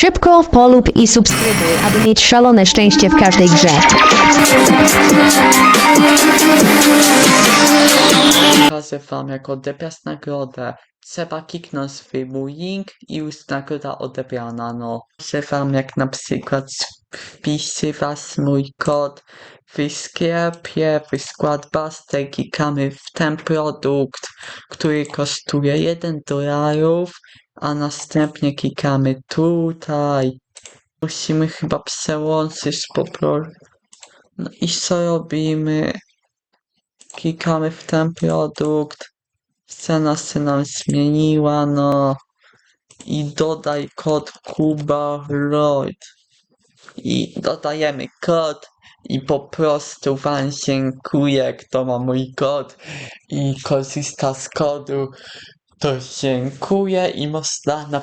Szybko polub i subskrybuj, aby mieć szalone szczęście w każdej grze. Pokażę wam jak odebrać nagrodę. Trzeba kliknąć w mój link i już nagroda odebrana, no. Pokażę jak na przykład wpisywać mój kod w sklepie, w skład Buster, klikamy w ten produkt, który kosztuje 1 dolarów, a następnie klikamy tutaj. Musimy chyba przełączyć po prostu. No i co robimy? Klikamy w ten produkt. Cena się nam zmieniła, no. I dodaj kod Kuba Lloyd. I dodajemy kod i po prostu wam dziękuję, kto ma mój kod i korzysta z kodu. To dziękuję i można na